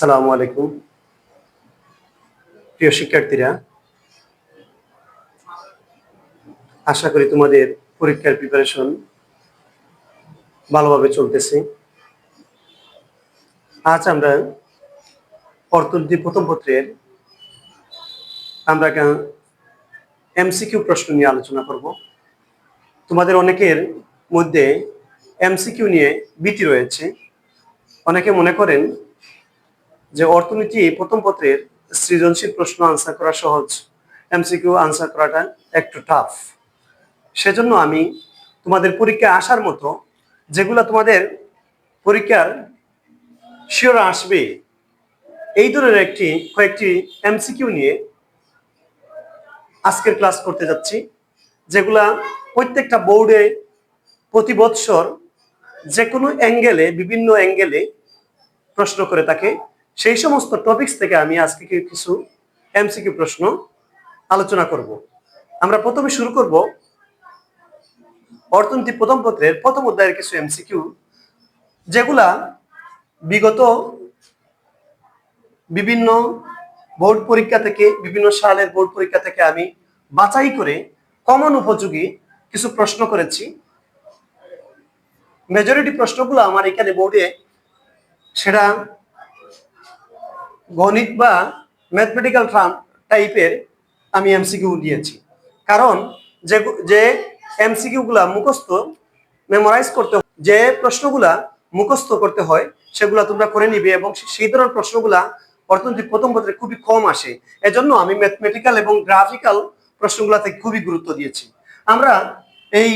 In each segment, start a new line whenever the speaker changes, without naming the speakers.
আসসালামু আলাইকুম। প্রিয় শিক্ষার্থীরা, আশা করি তোমাদের পরীক্ষার প্রিপারেশন ভালোভাবে চলতেছে। আজ আমরা অর্থনীতি প্রথম পত্রের আমরা এমসিকিউ প্রশ্ন নিয়ে আলোচনা করব। তোমাদের অনেকের মধ্যে এমসিকিউ নিয়ে ভীতি রয়েছে। অনেকে মনে করেন যে অর্থনীতি প্রথম পত্রের সৃজনশীল প্রশ্ন আনসার করা সহজ। এমসিকিউ আনসার করাটা একটু টাফ সেজন্য আমি তোমাদের পরীক্ষায় আসার মতো যেগুলো তোমাদের পরীক্ষার শিওর আসবে, এই ধরনের একটি, কয়েকটি এমসিকিউ নিয়ে আজকের ক্লাস করতে যাচ্ছি, যেগুলা প্রত্যেকটা বোর্ডে প্রতি বৎসর যে কোনো অ্যাঙ্গেলে বিভিন্ন অ্যাঙ্গেলে প্রশ্ন করে থাকে। সেই সমস্ত টপিকস থেকে আমি আজকে কিছু এমসিকিউ প্রশ্ন আলোচনা করব। আমরা প্রথমে শুরু করব অর্থনীতি প্রথম পত্রের প্রথম অধ্যায়ের কিছু এমসিকিউ যেগুলা বিগত বিভিন্ন বোর্ড পরীক্ষা থেকে, বিভিন্ন সালের বোর্ড পরীক্ষা থেকে আমি বাছাই করে কমন উপযোগী কিছু প্রশ্ন করেছি। মেজরিটি প্রশ্নগুলো আমার এখানে বোর্ডে সেটা গণিত বা ম্যাথমেটিক্যাল টাইপের আমি এমসিকিউ দিয়েছি। কারণ যে যে এমসিকিউ গুলা মুখস্থ মেমোরাইজ করতে যে প্রশ্নগুলা মুখস্থ করতে হয়, সেগুলা তোমরা করে নিবে এবং সেই ধরনের প্রশ্নগুলা অর্থনীতি প্রথম পত্রে খুবই কম আসে। এজন্য আমি ম্যাথমেটিক্যাল এবং গ্রাফিক্যাল প্রশ্নগুলা থেকে খুবই গুরুত্ব দিয়েছি। আমরা এই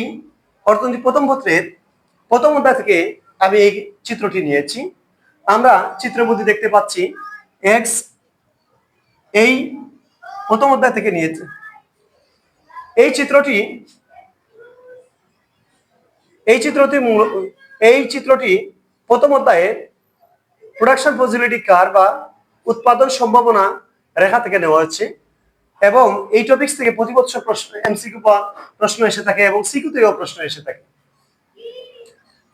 অর্থনীতি প্রথম পত্রের প্রথম অধ্যায় থেকে আমি এই চিত্রটি নিয়েছি। আমরা চিত্রের মধ্যে দেখতে পাচ্ছি। এক্স এই প্রথম অধ্যায় থেকে নিয়েছে। এই চিত্রটি এই চিত্রটি এই চিত্রটি প্রথম অধ্যায়ে প্রোডাকশন পজিবিলিটি কার বা উৎপাদন সম্ভাবনা রেখা থেকে নেওয়া হচ্ছে এবং এই টপিক্স থেকে প্রতি বছর প্রশ্ন এমসিকিউ বা প্রশ্ন এসে থাকে এবং সিকিউ প্রশ্ন এসে থাকে।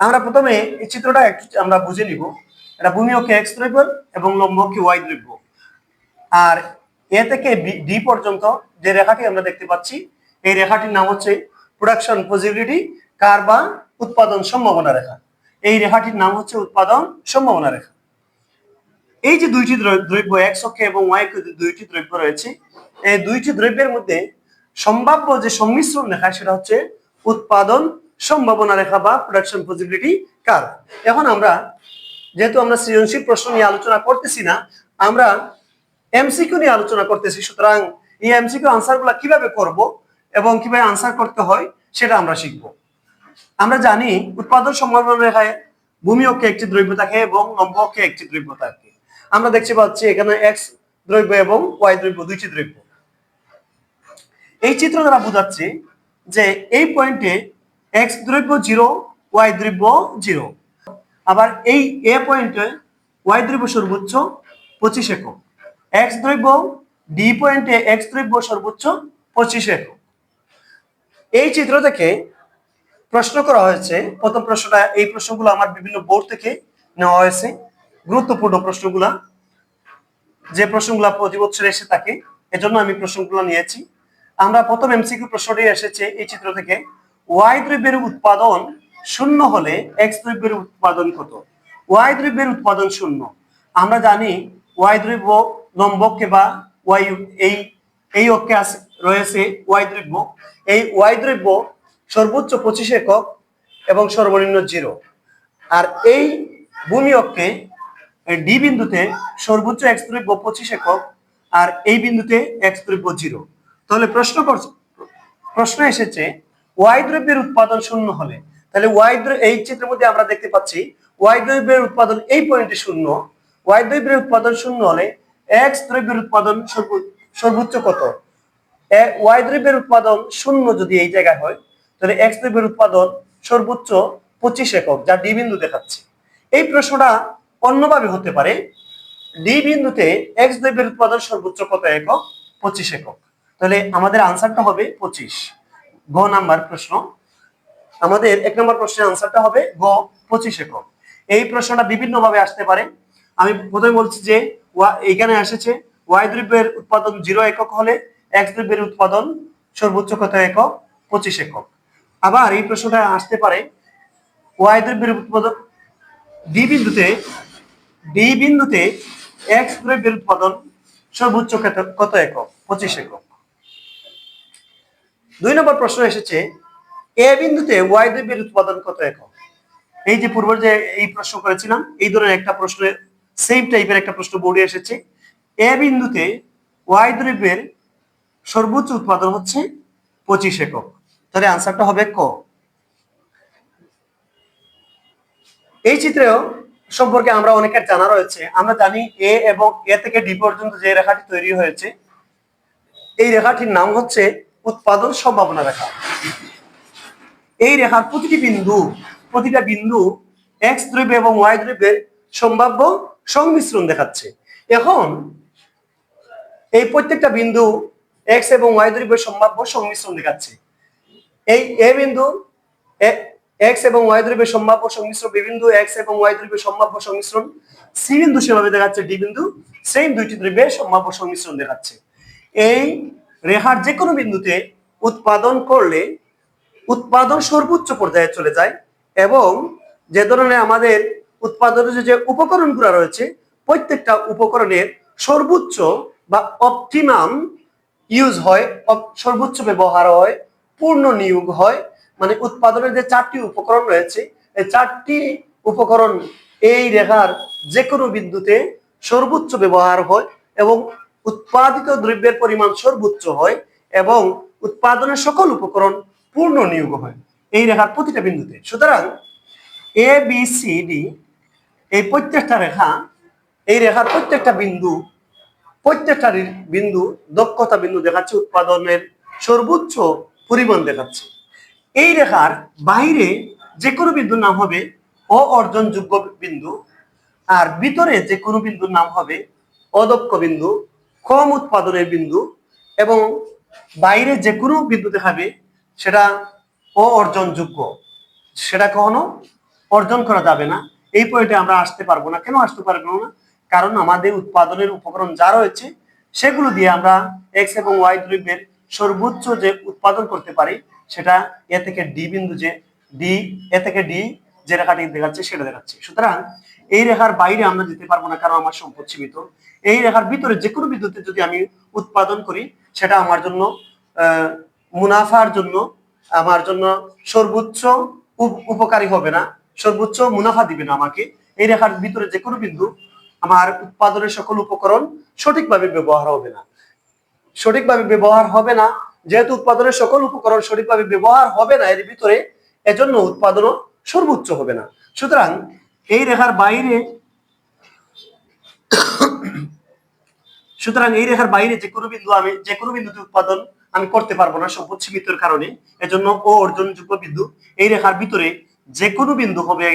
আমরা প্রথমে এই চিত্রটা একটু আমরা বুঝে নিব। এটা ভূমি অক্ষে এক্স দ্রব্য এবং লম্ব অক্ষে ওয়াই দ্রব্য। আর এ থেকে ডি পর্যন্ত যে রেখাটি আমরা দেখতে পাচ্ছি, এই রেখাটির নাম হচ্ছে প্রোডাকশন পজিবিলিটি কার বা উৎপাদন সম্ভাবনা রেখা। এই রেখাটির নাম হচ্ছে উৎপাদন সম্ভাবনা রেখা। এই যে দুইটি দ্রব্য- এক্স অক্ষে এবং ওয়াই অক্ষে দুইটি দ্রব্য রয়েছে, এই দুইটি দ্রব্যের মধ্যে সম্ভাব্য যে সংমিশ্রণ রেখা, সেটা হচ্ছে উৎপাদন সম্ভাবনা রেখা বা প্রোডাকশন পজিবিলিটি কার। এখন আমরা যেহেতু আমরা সৃজনশীল প্রশ্ন নিয়ে আলোচনা করতেছি না, আমরা এমসিকিউ নিয়ে আলোচনা করতেছি। সুতরাং এই এমসিকিউ আনসারগুলা কীভাবে করব এবং কীভাবে আনসার করতে হয় সেটা আমরা শিখব। আমরা জানি উৎপাদন সম্ভাবনা রেখায় ভূমি অক্ষে একটি দ্রব্য থাকে এবং লম্ব অক্ষে একটি দ্রব্য থাকে। আমরা দেখতে পাচ্ছি এখানে এক্স দ্রব্য এবং ওয়াই দ্রব্য দুইটি দ্রব্য। এই চিত্র দ্বারা বোঝাচ্ছে যে এই পয়েন্টে এক্স দ্রব্য জিরো ওয়াই দ্রব্য জিরো আবার এই এ পয়েন্টে ওয়াই দ্রব্য সর্বোচ্চ পঁচিশ একক। এক্স দ্রব্য ডি পয়েন্টে এক্স দ্রব্য সর্বোচ্চ পঁচিশ একক। এই চিত্র থেকে প্রশ্ন করা হয়েছে, প্রথম প্রশ্নটা, এই প্রশ্নগুলো আমার বিভিন্ন বোর্ড থেকে নেওয়া হয়েছে। গুরুত্বপূর্ণ প্রশ্নগুলা, যে প্রশ্নগুলো প্রতি বছর এসে থাকে, এজন্য আমি প্রশ্নগুলো নিয়েছি। আমরা প্রথম এমসিকিউ প্রশ্নটি এসেছে এই চিত্র থেকে। ওয়াই দ্রব্যের উৎপাদন শূন্য হলে এক্স দ্রব্যের উৎপাদন কত? ওয়াই দ্রব্যের উৎপাদন শূন্য। আমরা জানি ওয়াই দ্রব্য লম্বককে বা ওয়াই এই এই অক্ষে আছে রয়েছে ওয়াই দ্রব্য। এই ওয়াই দ্রব্য সর্বোচ্চ পঁচিশ একক এবং সর্বনিম্ন জিরো। আর এই ভূমি অক্ষে ডি বিন্দুতে সর্বোচ্চ এক্স দ্রব্য পঁচিশ একক আর এই বিন্দুতে এক্স দ্রব্য জিরো। তাহলে প্রশ্ন প্রশ্ন এসেছে ওয়াই দ্রব্যের উৎপাদন শূন্য হলে তাহলে ওয়াই এই চিত্রের মধ্যে আমরা দেখতে পাচ্ছি ওয়াই দ্রব্যের উৎপাদন এই পয়েন্টে শূন্য। ওয়াই দ্রব্যের উৎপাদন শূন্য হলে এক্স দ্রব্যের উৎপাদন সর্ব- সর্বোচ্চ কত? ওয়াই দ্রব্যের উৎপাদন শূন্য যদি এই জায়গায় হয়, তাহলে এক্স দ্রব্যের উৎপাদন সর্বোচ্চ পঁচিশ একক, যা ডি বিন্দু দেখাচ্ছে। এই প্রশ্নটা অন্যভাবে হতে পারে। ডি বিন্দুতে এক্স দ্রব্যের উৎপাদন সর্বোচ্চ কত একক? পঁচিশ একক। তাহলে আমাদের আনসারটা হবে পঁচিশ। গ নাম্বার প্রশ্ন। আমাদের এক নম্বর প্রশ্নের আনসারটা হবে গ, পঁচিশ একক এই প্রশ্নটা বিভিন্ন ভাবে আসতে পারে। আমি প্রথমে বলছি যে এখানে এসেছে, ওয়াই দ্রব্যের উৎপাদন জিরো একক হলে এক্স দ্রব্যের উৎপাদন সর্বোচ্চ কত একক? পঁচিশ একক। আবার এই প্রশ্নটা আসতে পারে, ওয়াই দ্রব্যের উৎপাদন ডি বিন্দুতে ডি বিন্দুতে এক্স দ্রব্যের উৎপাদন সর্বোচ্চ কত একক? পঁচিশ একক। দুই নম্বর প্রশ্ন এসেছে এ বিন্দুতে ওয়াই দ্রব্যের উৎপাদন কত একক? এই যে পূর্ব যে এই প্রশ্ন করেছিলাম, এই ধরনের একটা প্রশ্ন সেম টাইপের একটা প্রশ্ন বোর্ডে এসেছে। এ বিন্দুতে ওয়াই দ্রব্যের সর্বোচ্চ উৎপাদন হচ্ছে পঁচিশ একক। তাহলে আনসারটা হবে ক। এই চিত্রেও সম্পর্কে আমরা অনেকের জানা রয়েছে। আমরা জানি এ এবং এ থেকে ডি পর্যন্ত যে রেখাটি তৈরি হয়েছে, এই রেখাটির নাম হচ্ছে উৎপাদন সম্ভাবনা রেখা। এই রেখার প্রতিটি বিন্দু, প্রতিটা বিন্দু এক্স দ্রব্য এবং ওয়াই দ্রব্যের সম্ভাব্য সংমিশ্রণ দেখাচ্ছে। এখন এই প্রত্যেকটা বিন্দু এক্স এবং ওয়াই দ্রব্যের সম্ভাব্য সংমিশ্রণ দেখাচ্ছে। এই এ বিন্দু এক্স এবং ওয়াই দ্রব্যের সম্ভাব্য সংমিশ্রণ বি বিন্দু এক্স এবং ওয়াই দ্রব্যের সম্ভাব্য সংমিশ্রণ সি বিন্দু সেভাবে দেখাচ্ছে ডি বিন্দু সেম দুইটি দ্রব্যের সম্ভাব্য সংমিশ্রণ দেখাচ্ছে। এই রেখার যে কোনো বিন্দুতে উৎপাদন করলে উৎপাদন সর্বোচ্চ পর্যায়ে চলে যায় এবং যে ধরনের আমাদের উৎপাদনের যে উপকরণগুলো রয়েছে, প্রত্যেকটা উপকরণের সর্বোচ্চ বা অপটিমাম ইউজ হয় সর্বোচ্চ ব্যবহার হয়, পূর্ণ নিয়োগ হয়। মানে উৎপাদনের যে চারটি উপকরণ রয়েছে, এই চারটি উপকরণ এই রেখার যে কোনো বিন্দুতে সর্বোচ্চ ব্যবহার হয় এবং উৎপাদিত দ্রব্যের পরিমাণ সর্বোচ্চ হয় এবং উৎপাদনের সকল উপকরণ পূর্ণ নিয়োগ হয় এই রেখার প্রতিটা বিন্দুতে। সুতরাং এ বি সি ডি এই প্রত্যেকটা রেখা, এই রেখার প্রত্যেকটা বিন্দু প্রত্যেকটা বিন্দু, দক্ষতা বিন্দু দেখাচ্ছে, উৎপাদনের সর্বোচ্চ পরিমাণ দেখাচ্ছে। এই রেখার বাইরে যে কোনো বিন্দুর নাম হবে অ অর্জনযোগ্য বিন্দু আর ভিতরে যে কোনো বিন্দুর নাম হবে অদক্ষ বিন্দু, কম উৎপাদনের বিন্দু এবং বাইরে যে কোনো বিন্দু দেখাবে সেটা অ অর্জনযোগ্য সেটা কখনো অর্জন করা যাবে না। এই পয়েন্টে আমরা আসতে পারব না। কেন আসতে পারব না? কারণ আমাদের উৎপাদনের উপকরণ যা রয়েছে, সেগুলো দিয়ে আমরা এক্স এবং ওয়াই দ্রব্যের সর্বোচ্চ যে উৎপাদন করতে পারি, সেটা এ থেকে ডি বিন্দু যে ডি এ থেকে ডি যে রেখাটি দেখাচ্ছে, সেটা দেখাচ্ছে। সুতরাং এই রেখার বাইরে আমরা যেতে পারব না কারণ আমার সম্পদ সীমিত। এই রেখার ভিতরে যে কোনো বিদ্যুতে যদি আমি উৎপাদন করি, সেটা আমার জন্য মুনাফার জন্য, আমার জন্য সর্বোচ্চ উপকারী হবে না, সর্বোচ্চ মুনাফা দিবে না আমাকে। এই রেখার ভিতরে যে কোনো বিন্দু আমার উৎপাদনের সকল উপকরণ সঠিকভাবে ব্যবহার হবে না। সঠিকভাবে ব্যবহার হবে না, যেহেতু উৎপাদনের সকল উপকরণ সঠিকভাবে ব্যবহার হবে না, এর ভিতরে এজন্য উৎপাদনও সর্বোচ্চ হবে না। সুতরাং এই রেখার বাইরে, সুতরাং এই রেখার বাইরে যে কোনো বিন্দু আমি যে কোনো বিন্দুতে উৎপাদন আমি করতে পারব না সম্পদ সীমিতর কারণে। এজন্য ও অর্জনযোগ্য বিন্দু, এই রেখার ভিতরে যে কোনো বিন্দু হবে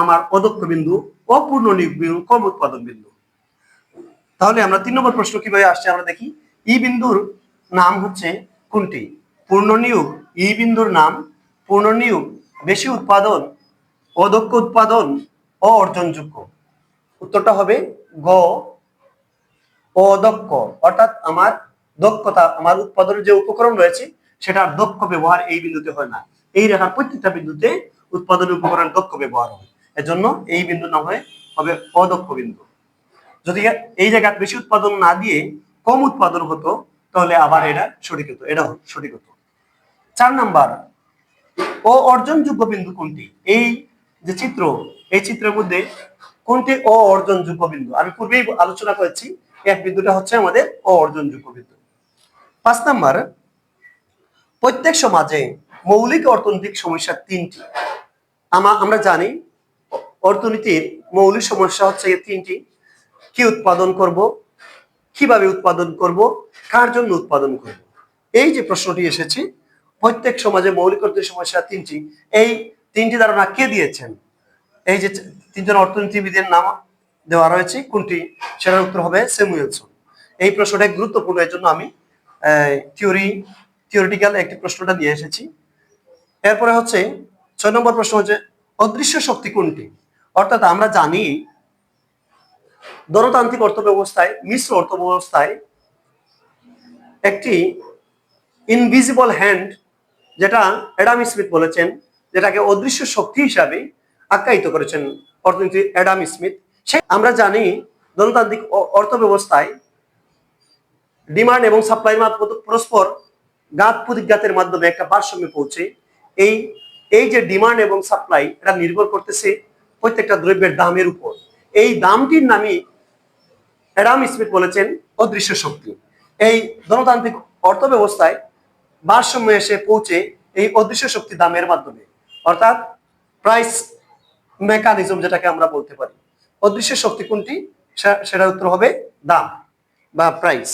আমার অদক্ষ বিন্দু অপূর্ণ নিয়োগ কম উৎপাদন বিন্দু। তাহলে আমরা তিন নম্বর প্রশ্ন কীভাবে আসছে আমরা দেখি। ই বিন্দুর নাম হচ্ছে কোনটি? পূর্ণ নিয়োগ ই বিন্দুর নাম পূর্ণ নিয়োগ বেশি উৎপাদন, অদক্ষ উৎপাদন ও অর্জনযোগ্য উত্তরটা হবে গ, অদক্ষ, অর্থাৎ আমার দক্ষতা আমার উৎপাদনের যে উপকরণ রয়েছে সেটার দক্ষ ব্যবহার এই বিন্দুতে হয় না। এই রেখার প্রত্যেকটা বিন্দুতে উৎপাদনের উপকরণ দক্ষ ব্যবহার হয়। এজন্য এই বিন্দু না হয়ে, হবে অদক্ষ বিন্দু। যদি এই জায়গায় বেশি উৎপাদন না দিয়ে কম উৎপাদন হতো, তাহলে আবার এটা সঠিক হতো, এটা সঠিক হতো। চার নাম্বার, ও অর্জনযোগ্য বিন্দু কোনটি? এই যে চিত্র, এই চিত্রের মধ্যে কোনটি ও অর্জনযোগ্য বিন্দু? আমি পূর্বেই আলোচনা করেছি এক বিন্দুটা হচ্ছে আমাদের ও অর্জনযোগ্য বিন্দু। পাঁচ নাম্বার, প্রত্যেক সমাজে মৌলিক অর্থনৈতিক সমস্যা তিনটি। আমরা জানি অর্থনীতির মৌলিক সমস্যা হচ্ছে তিনটি। কি উৎপাদন করব, কীভাবে উৎপাদন করব, কার জন্য উৎপাদন করব। এই যে প্রশ্নটি এসেছে, প্রত্যেক সমাজে মৌলিক অর্থনৈতিক সমস্যা তিনটি। এই তিনটি ধারণা কে দিয়েছেন? এই যে তিনজন অর্থনীতিবিদের নাম দেওয়া রয়েছে, কোনটি? সেটার উত্তর হবে স্যামুয়েলসন এই প্রশ্নটা গুরুত্বপূর্ণ এর জন্য আমি থিওরি থিওরিটিক্যাল একটি প্রশ্নটা নিয়ে এসেছি। এরপরে হচ্ছে ছয় নম্বর প্রশ্ন হচ্ছে, অদৃশ্য শক্তি কোনটি? অর্থাৎ আমরা জানি গণতান্ত্রিক অর্থ ব্যবস্থায় মিশ্র অর্থ ব্যবস্থায় একটি ইনভিজিবল হ্যান্ড যেটা অ্যাডাম স্মিথ বলেছেন, যেটাকে অদৃশ্য শক্তি হিসাবে আখ্যায়িত করেছেন অর্থনীতি অ্যাডাম স্মিথ। সে আমরা জানি গণতান্ত্রিক অর্থ ব্যবস্থায় ডিমান্ড এবং সাপ্লাইয়ের সাপ্লাই পরস্পর গাত প্রতিঘাতের মাধ্যমে একটা ভারসাম্যে পৌঁছে। এই এই যে ডিমান্ড এবং সাপ্লাই এটা নির্ভর করতেছে প্রত্যেকটা দ্রব্যের দামের উপর। এই দামটির নামই অ্যাডাম স্মিথ বলেছেন অদৃশ্য শক্তি। এই গণতান্ত্রিক অর্থ ব্যবস্থায় ভারসাম্য এসে পৌঁছে এই অদৃশ্য শক্তি দামের মাধ্যমে। অর্থাৎ প্রাইস মেকানিজম যেটাকে আমরা বলতে পারি। অদৃশ্য শক্তি কোনটি? সেটার উত্তর হবে দাম বা প্রাইস